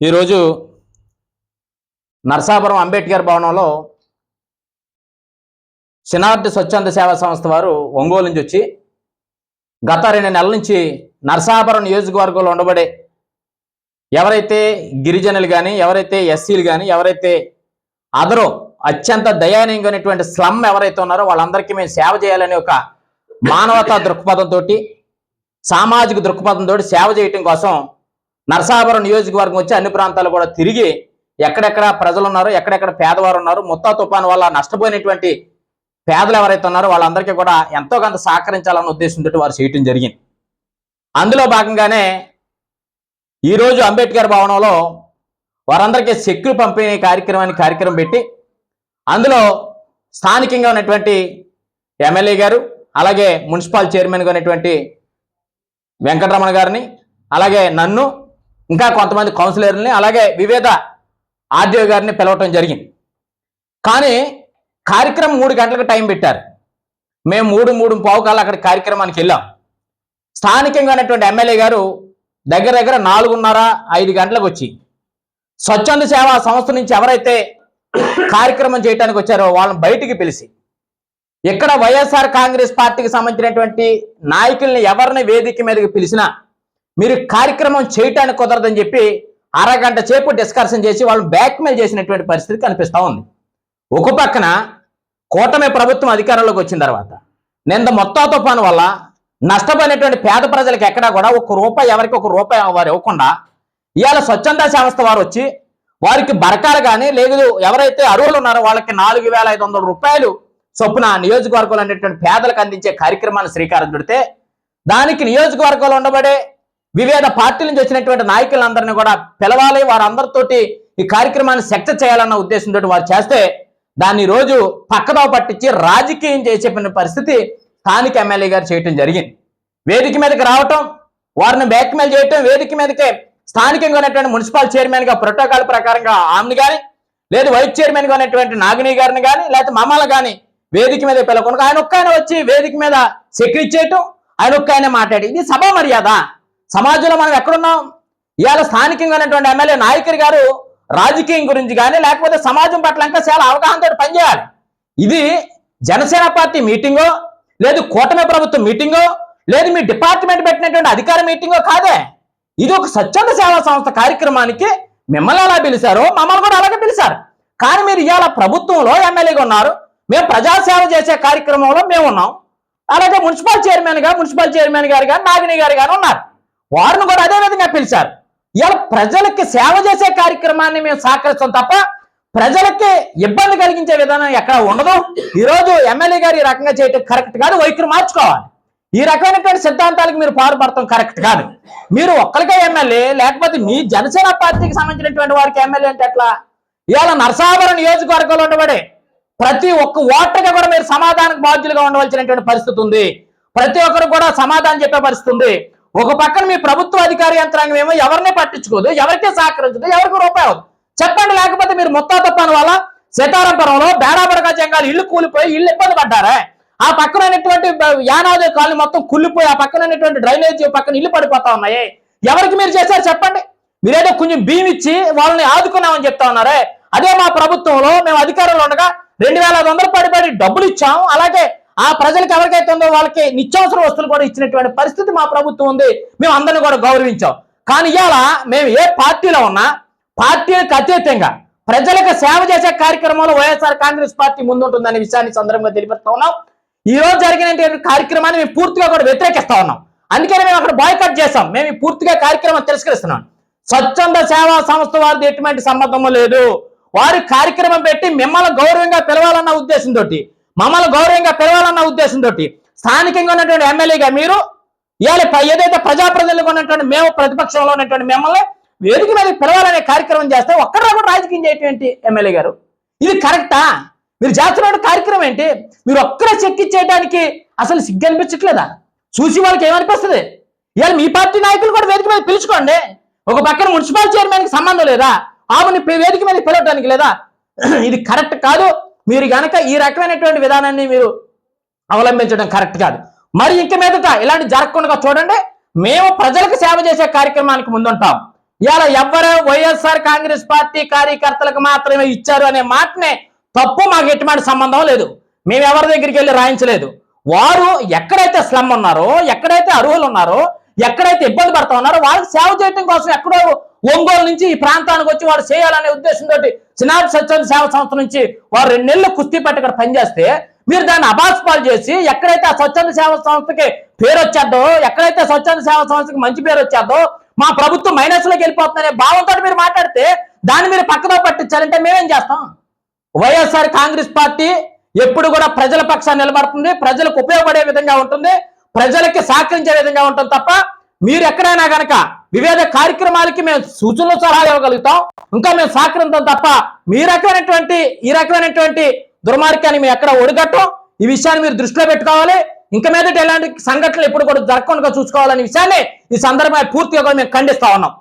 ఈరోజు నరసాపురం అంబేద్కర్ భవనంలో సినార్ట్ స్వచ్ఛంద సేవా సంస్థ వారు ఒంగోలు నుంచి వచ్చి గత రెండు నెలల నుంచి నరసాపురం నియోజకవర్గంలో ఉండబడే ఎవరైతే గిరిజనులు కానీ ఎవరైతే ఎస్సీలు కానీ ఎవరైతే అదరో అత్యంత దయానీయమైనటువంటి స్లమ్ ఎవరైతే ఉన్నారో వాళ్ళందరికీ మేము సేవ చేయాలనే ఒక మానవతా దృక్పథంతో సామాజిక దృక్పథంతో సేవ చేయటం కోసం నరసాపురం నియోజకవర్గం వచ్చి అన్ని ప్రాంతాలు కూడా తిరిగి ఎక్కడెక్కడ ప్రజలు ఉన్నారో ఎక్కడెక్కడ పేదవారు ఉన్నారు ముత్తా తుఫాను వల్ల నష్టపోయినటువంటి పేదలు ఎవరైతే ఉన్నారో వాళ్ళందరికీ కూడా ఎంతో కొంత సహకరించాలన్న ఉద్దేశంతో వారు చేయటం జరిగింది. అందులో భాగంగానే ఈరోజు అంబేద్కర్ భవనంలో వారందరికీ చెక్కులు పంపిణీ కార్యక్రమాన్ని కార్యక్రమం పెట్టి అందులో స్థానికంగా ఉన్నటువంటి ఎమ్మెల్యే గారు అలాగే మున్సిపల్ చైర్మన్గా ఉన్నటువంటి వెంకటరమణ గారిని అలాగే నన్ను ఇంకా కొంతమంది కౌన్సిలర్ని అలాగే వివిధ ఆర్డీఓ గారిని పిలవటం జరిగింది. కానీ కార్యక్రమం మూడు గంటలకు టైం పెట్టారు. మేము మూడు మూడు పావుకాలు అక్కడ కార్యక్రమానికి వెళ్ళాం. స్థానికంగా ఉన్నటువంటి ఎమ్మెల్యే గారు దగ్గర దగ్గర నాలుగున్నర ఐదు గంటలకు వచ్చి స్వచ్ఛంద సేవా సంస్థ నుంచి ఎవరైతే కార్యక్రమం చేయడానికి వచ్చారో వాళ్ళని బయటికి పిలిచి ఇక్కడ వైఎస్ఆర్ కాంగ్రెస్ పార్టీకి సంబంధించినటువంటి నాయకుల్ని ఎవరిని వేదిక మీదకి పిలిచినా మీరు కార్యక్రమం చేయటానికి కుదరదని చెప్పి అరగంట సేపు డిస్కషన్ చేసి వాళ్ళు బ్యాక్మెయిల్ చేసినటువంటి పరిస్థితి కనిపిస్తూ ఉంది. ఒక పక్కన కూటమి ప్రభుత్వం అధికారంలోకి వచ్చిన తర్వాత నింద మొత్తం తుఫాను వల్ల నష్టపోయినటువంటి పేద ప్రజలకు ఎక్కడా కూడా ఒక రూపాయి ఎవరికి ఒక రూపాయి వారు ఇవ్వకుండా ఇవాళ స్వచ్ఛంద సంస్థ వారు వచ్చి వారికి బరకాలు కానీ లేదు ఎవరైతే అర్హులు ఉన్నారో వాళ్ళకి నాలుగు వేల ఐదు వందల రూపాయలు చొప్పున నియోజకవర్గంలో అనేటువంటి పేదలకు అందించే కార్యక్రమాన్ని శ్రీకారం చుడితే దానికి నియోజకవర్గంలో ఉండబడే వివిధ పార్టీల నుంచి వచ్చినటువంటి నాయకులందరినీ కూడా పిలవాలి. వారందరితోటి ఈ కార్యక్రమాన్ని సెక్టర్ చేయాలన్న ఉద్దేశంతో వారు చేస్తే దాన్ని రోజు పక్కదోవ పట్టించి రాజకీయం చేసేపిన పరిస్థితి స్థానిక ఎమ్మెల్యే గారు చేయటం జరిగింది. వేదిక మీదకి రావటం వారిని బ్యాక్మెయిల్ చేయటం వేదిక మీదకే స్థానికంగా ఉన్నటువంటి మున్సిపల్ చైర్మన్గా ప్రోటోకాల్ ప్రకారంగా ఆమెను కానీ లేదు వైస్ చైర్మన్గా ఉన్నటువంటి నాగిని గారిని కానీ లేకపోతే మమ్మల్ని కానీ వేదిక మీద పిలవకుండా ఆయన ఒక్క ఆయన వచ్చి వేదిక మీద సెక్యూరిటీ చేయటం ఆయన ఒక్క ఆయన మాట్లాడి ఇది సభ మర్యాద. సమాజంలో మనం ఎక్కడున్నాం? ఇవాళ స్థానికంగా ఉన్నటువంటి ఎమ్మెల్యే నాయకుడి గారు రాజకీయం గురించి కానీ లేకపోతే సమాజం పట్ల ఇంకా చాలా అవగాహనతో పనిచేయాలి. ఇది జనసేన పార్టీ మీటింగో లేదు కూటమి ప్రభుత్వం మీటింగో లేదు మీ డిపార్ట్మెంట్ పెట్టినటువంటి అధికార మీటింగో కాదే. ఇది ఒక స్వచ్ఛంద సేవా సంస్థ కార్యక్రమానికి మిమ్మల్ని ఎలా పిలిచారో మమ్మల్ని కూడా అలాగే పిలిచారు. కానీ మీరు ఇవాళ ప్రభుత్వంలో ఎమ్మెల్యేగా ఉన్నారు. మేము ప్రజాసేవ చేసే కార్యక్రమంలో మేము ఉన్నాం. అలాగే మున్సిపల్ చైర్మన్గా మున్సిపల్ చైర్మన్ గారు కానీ నాగిని గారు కానీ ఉన్నారు. వారిని కూడా అదే విధంగా పిలిచారు. ఇవాళ ప్రజలకి సేవ చేసే కార్యక్రమాన్ని మేము సహకరిస్తాం తప్ప ప్రజలకి ఇబ్బంది కలిగించే విధానం ఎక్కడ ఉండదు. ఈరోజు ఎమ్మెల్యే గారు ఈ రకంగా చేయటం కరెక్ట్ కాదు. వైఖరి మార్చుకోవాలి. ఈ రకమైనటువంటి సిద్ధాంతాలకు మీరు పాల్పడతాం కరెక్ట్ కాదు. మీరు ఒక్కరికే ఎమ్మెల్యే లేకపోతే మీ జనసేన పార్టీకి సంబంధించినటువంటి వారికి ఎమ్మెల్యే అంటే ఎట్లా? ఇవాళ నరసాపురం నియోజకవర్గంలో ఉండబడే ప్రతి ఒక్క ఓటర్గా కూడా మీరు సమాధానం బాధ్యులుగా ఉండవలసినటువంటి పరిస్థితి ఉంది. ప్రతి ఒక్కరు కూడా సమాధానం చెప్పే పరిస్థితి ఉంది. ఒక పక్కన మీ ప్రభుత్వ అధికార యంత్రాంగం ఏమో ఎవరిని పట్టించుకోదు ఎవరికే సహకరించదు ఎవరికి రూపాయి అవ్వదు. చెప్పండి లేకపోతే మీరు మొత్తం తప్పని వల్ల సీతారాంపురంలో బేడాబడగా జంగాలు ఇల్లు కూలిపోయి ఇల్లు ఇబ్బంది పడ్డారే. ఆ పక్కన ఉన్నటువంటి యానాది కాలనీ మొత్తం కుళ్ళిపోయి ఆ పక్కన ఉన్నటువంటి డ్రైనేజ్ పక్కన ఇల్లు పడిపోతా ఉన్నాయి. ఎవరికి మీరు చేశారు చెప్పండి. మీరేదో కొంచెం భీమి ఇచ్చి వాళ్ళని ఆదుకున్నామని చెప్తా ఉన్నారే. అదే మా ప్రభుత్వంలో మేము అధికారంలో ఉండగా రెండు వేల ఐదు వందలు పడి పడి డబ్బులు ఇచ్చాం అలాగే ఆ ప్రజలకు ఎవరికైతే ఉందో వాళ్ళకి నిత్యావసర వస్తువులు కూడా ఇచ్చినటువంటి పరిస్థితి మా ప్రభుత్వం ఉంది. మేము అందరిని కూడా గౌరవించాం. కానీ ఇవాళ మేము ఏ పార్టీలో ఉన్నా పార్టీలకు అతీతంగా ప్రజలకు సేవ చేసే కార్యక్రమంలో వైఎస్ఆర్ కాంగ్రెస్ పార్టీ ముందుంటుందనే విషయాన్ని సందర్భంగా తెలిపిస్తా ఉన్నాం. ఈ రోజు జరిగినటువంటి కార్యక్రమాన్ని మేము పూర్తిగా కూడా వ్యతిరేకిస్తా ఉన్నాం. అందుకని మేము అక్కడ బాయ్కట్ చేసాం మేము పూర్తిగా కార్యక్రమం తిరస్కరిస్తున్నాం. స్వచ్ఛంద సేవా సంస్థ వారిది ఎటువంటి సంబంధము లేదు. వారి కార్యక్రమం పెట్టి మిమ్మల్ని గౌరవంగా పిలవాలన్న ఉద్దేశంతో మమ్మల్ని గౌరవంగా పిలవాలన్న ఉద్దేశంతో స్థానికంగా ఉన్నటువంటి ఎమ్మెల్యేగా మీరు ఇవాళ ఏదైతే ప్రజాప్రతినిధులుగా ఉన్నటువంటి మేము ప్రతిపక్షంలో ఉన్నటువంటి మిమ్మల్ని వేదిక మీద పిలవాలనే కార్యక్రమం చేస్తే ఒక్కడా కూడా రాజకీయం చేయటువంటి ఎమ్మెల్యే గారు? ఇది కరెక్టా మీరు చేస్తున్న కార్యక్రమం ఏంటి? మీరు ఒక్కరే చెక్కిచ్చేయడానికి అసలు సిగ్గు అనిపించట్లేదా? చూసి వాళ్ళకి ఏమనిపిస్తుంది? ఇవాళ మీ పార్టీ నాయకులు కూడా వేదిక మీద పిలుచుకోండి. ఒక పక్కన మున్సిపల్ చైర్మన్కి సంబంధం లేదా? ఆమెని వేదిక మీద పిలవడానికి లేదా? ఇది కరెక్ట్ కాదు. మీరు గనక ఈ రకమైనటువంటి విధానాన్ని మీరు అవలంబించడం కరెక్ట్ కాదు. మరి ఇంక మీదట ఇలాంటి జరగకుండా చూడండి మేము ప్రజలకు సేవ చేసే కార్యక్రమానికి ముందుంటాం. ఇవాళ ఎవ్వరు వైఎస్ఆర్ కాంగ్రెస్ పార్టీ కార్యకర్తలకు మాత్రమే ఇచ్చారు అనే మాటనే తప్పు మాకు ఎటువంటి సంబంధం లేదు. మేము ఎవరి దగ్గరికి వెళ్ళి రాయించలేదు. వారు ఎక్కడైతే స్లమ్ ఉన్నారో ఎక్కడైతే అర్హులు ఉన్నారో ఎక్కడైతే ఇబ్బంది పడతా ఉన్నారో వాళ్ళకి సేవ చేయడం కోసం ఎక్కడో ఒంగోలు నుంచి ఈ ప్రాంతానికి వచ్చి వారు చేయాలనే ఉద్దేశంతో చిన్నారి సత్యం సేవ సంస్థ నుంచి వారు రెండు నెలలు కుస్తీ పట్టి ఇక్కడ పనిచేస్తే మీరు దాన్ని అబాస్పాలు చేసి ఎక్కడైతే ఆ స్వచ్ఛంద సేవ సంస్థకి పేరు వచ్చేద్దో ఎక్కడైతే స్వచ్ఛంద సేవ సంస్థకి మంచి పేరు వచ్చేద్దో మా ప్రభుత్వం మైనస్లోకి వెళ్ళిపోతుందనే భావంతో మీరు మాట్లాడితే దాన్ని మీరు పక్కదో పట్టించాలంటే మేమేం చేస్తాం? వైఎస్ఆర్ కాంగ్రెస్ పార్టీ ఎప్పుడు కూడా ప్రజల పక్షాన్ని నిలబడుతుంది ప్రజలకు ఉపయోగపడే విధంగా ఉంటుంది ప్రజలకి సహకరించే విధంగా ఉంటుంది తప్ప మీరు ఎక్కడైనా కనుక వివిధ కార్యక్రమాలకి మేము సూచనలు సలహాలు ఇవ్వగలుగుతాం. ఇంకా మేము సహకరిస్తాం తప్ప మీ రకమైనటువంటి ఈ రకమైనటువంటి దుర్మార్గాన్ని మేము ఎక్కడ ఒడిగట్టం? ఈ విషయాన్ని మీరు దృష్టిలో పెట్టుకోవాలి. ఇంకా మీదట ఎలాంటి సంఘటనలు ఎప్పుడు కూడా జరగకుండా చూసుకోవాలనే విషయాన్ని ఈ సందర్భంగా పూర్తిగా కూడా మేము ఖండిస్తా ఉన్నాం.